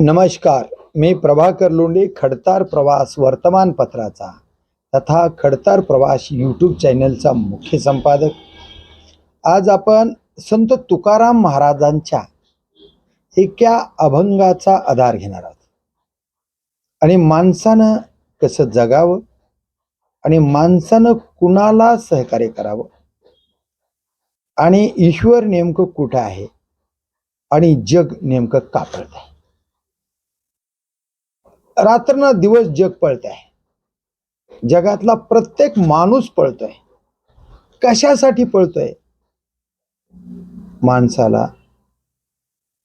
नमस्कार मी प्रभाकर लोंढे खडतार प्रवास वर्तमानपत्राचा तथा खडतार प्रवास यूट्यूब चॅनलचा मुख्य संपादक. आज आपण संत तुकाराम महाराजांच्या एका अभंगाचा आधार घेणार आहोत. आणि माणसानं कसं जगावं? आणि माणसानं कुणाला सहकार्य करावं? आणि ईश्वर नेमकं कुठं आहे? आणि जग नेमकं कापडत आहे रात्र दिवस जग पळत आहे जगातला प्रत्येक माणूस पळतोय. कशासाठी पळतोय? माणसाला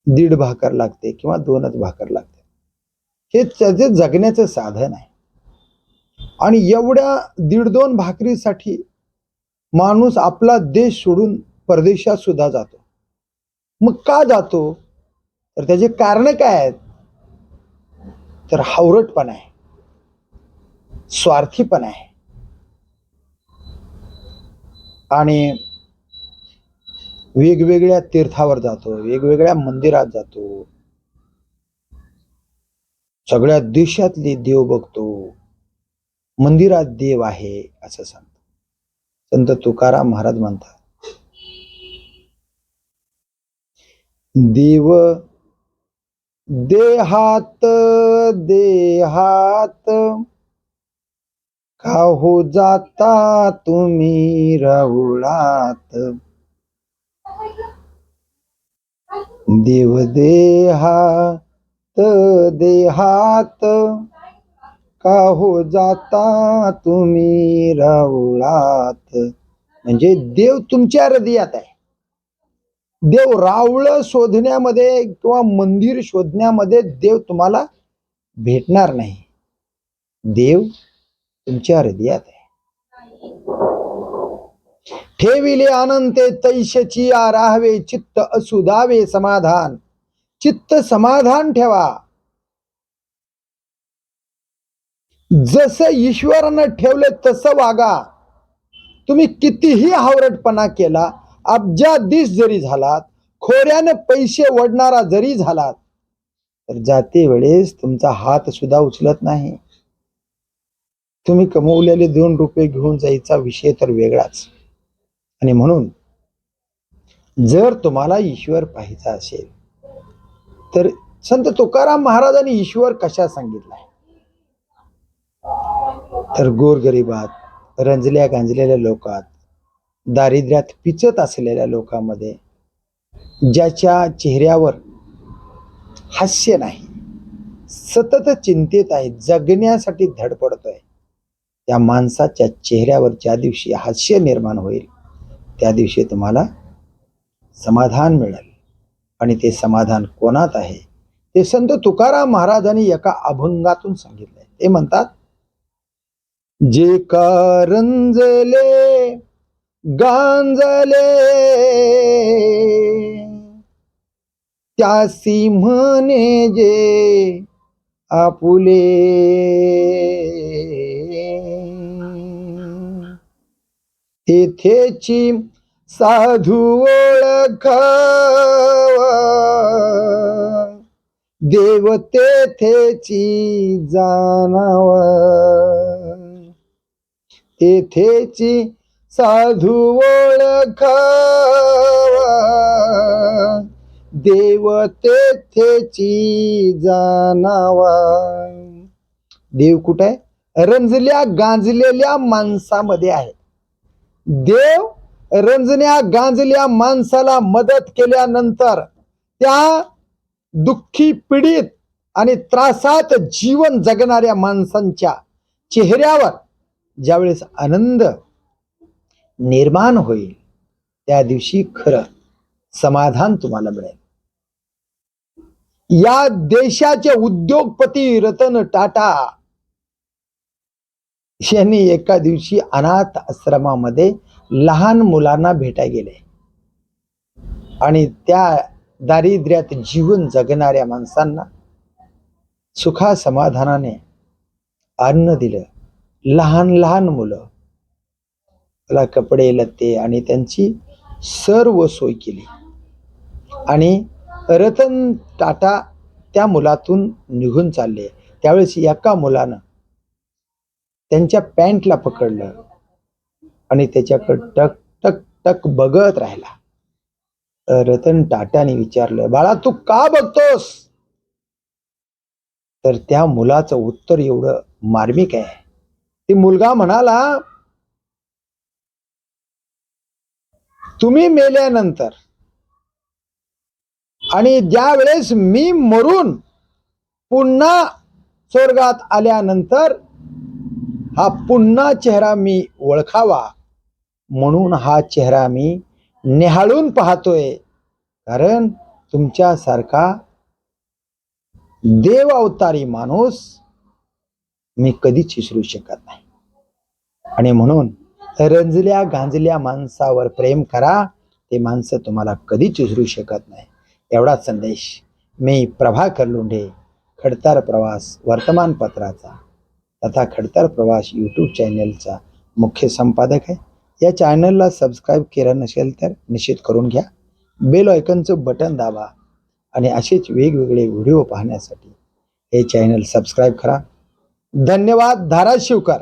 दीड भाकर लागते किंवा दोनच भाकर लागते. हे त्याचे जगण्याचं साधन आहे. आणि एवढ्या दीड दोन भाकरीसाठी माणूस आपला देश सोडून परदेशात सुद्धा जातो. मग का जातो? तर त्याचे कारण काय आहेत? तर हावरटपणा आहे. स्वार्थीपणा आहे. आणि वेगवेगळ्या तीर्थावर जातो वेगवेगळ्या मंदिरात जातो. सगळ्या देशातले देव बघतो. मंदिरात देव आहे असं सांगतो. संत तुकाराम महाराज म्हणतात देव देहात देहात. का हो जाता तुम्ही राहुळात देव देहात. देहात का हो जाता तुम्ही रवळात. म्हणजे देव तुमच्या हृदयात आहे. देव रावळ शोधण्यामध्ये किंवा मंदिर शोधण्यामध्ये देव तुम्हाला भेटणार नाही. देव तुमच्या हृदयात आहे. ठेविले अनंते तैशची आराहवे चित्त असुदावे समाधान. चित्त समाधान ठेवा. जसं ईश्वरानं ठेवलं तसं वागा. तुम्ही कितीही हावरटपणा केला अब्जाधीश जरी झालात खोऱ्याने पैसे ओढणारा जरी झालात तर जाते वेळेस तुमचा हात सुद्धा उचलत नाही. तुम्ही कमवलेले दोन रुपये घेऊन जायचा विषय तर वेगळाच. आणि म्हणून जर तुम्हाला ईश्वर पाहायचा असेल तर संत तुकाराम महाराजांनी ईश्वर कशा सांगितलाय तर गोरगरिबात रंजल्या गांजलेल्या लोकात दारिद्र्यात पिचत असलेल्या लोकांमध्ये ज्याच्या चेहऱ्यावर हास्य नाही सतत चिंतेत आहे जगण्यासाठी धडपडतोय त्या माणसाच्या चेहऱ्यावर ज्या दिवशी हास्य निर्माण होईल त्या दिवशी तुम्हाला समाधान मिळेल. आणि ते समाधान कोणात आहे? ते संत तुकाराम महाराजांनी एका अभंगातून सांगितलंय. ते म्हणतात जे कारंजले गांजले. त्यासी म्हणे जे आपुले. तेथेची साधू ओळख देव तेथेची जाणाव. तेथेची साधू ओळखावा. देव तेथेची जाणावा. देव कुठे आहे? रंजल्या गांजलेल्या माणसामध्ये आहे. देव रंजण्या गांजल्या माणसाला मदत केल्यानंतर त्या दुःखी पीडित आणि त्रासात जीवन जगणाऱ्या माणसांच्या चेहऱ्यावर ज्यावेळेस आनंद निर्माण होईल त्या दिवशी खरं समाधान तुम्हाला मिळेल. या देशाचे उद्योगपती रतन टाटा यांनी एका दिवशी अनाथ आश्रमामध्ये लहान मुलांना भेटाय गेले. आणि त्या दारिद्र्यात जीवन जगणाऱ्या माणसांना सुखा समाधानाने अन्न दिलं. लहान लहान मुलं त्याला कपडे लत्ते आणि त्यांची सर्व सोय केली. आणि रतन टाटा त्या मुलातून निघून चालले. त्यावेळेस एका मुलानं त्यांच्या पॅन्टला पकडलं आणि त्याच्याकडं टक टक टक बघत राहिला. रतन टाटाने विचारलं बाळा तू का बघतोस? तर त्या मुलाचं उत्तर एवढं मार्मिक आहे. ती मुलगा म्हणाला तुम्ही मेल्यानंतर. आणि ज्यावेळेस मी मरून पुन्हा स्वर्गात आल्यानंतर हा पुन्हा चेहरा मी ओळखावा म्हणून हा चेहरा मी निहाळून पाहतोय. कारण तुमच्यासारखा देव अवतारी माणूस मी कधीच विसरू शकत नाही. आणि म्हणून रंजल्या गांजल्या माणसावर प्रेम करा. ते माणसं तुम्हाला कधीच विसरू शकत नाही. एवढा संदेश मी प्रभाकर लोंढे खडतर प्रवास वर्तमानपत्राचा. तथा खडतर प्रवास यूट्यूब चॅनलचा मुख्य संपादक आहे. या चॅनलला सबस्क्राईब केलं नसेल तर निश्चित करून घ्या. बेल आयकनचं बटन दाबा आणि असेच वेगवेगळे व्हिडिओ पाहण्यासाठी हे चॅनल सबस्क्राईब करा. धन्यवाद धाराशिवकर!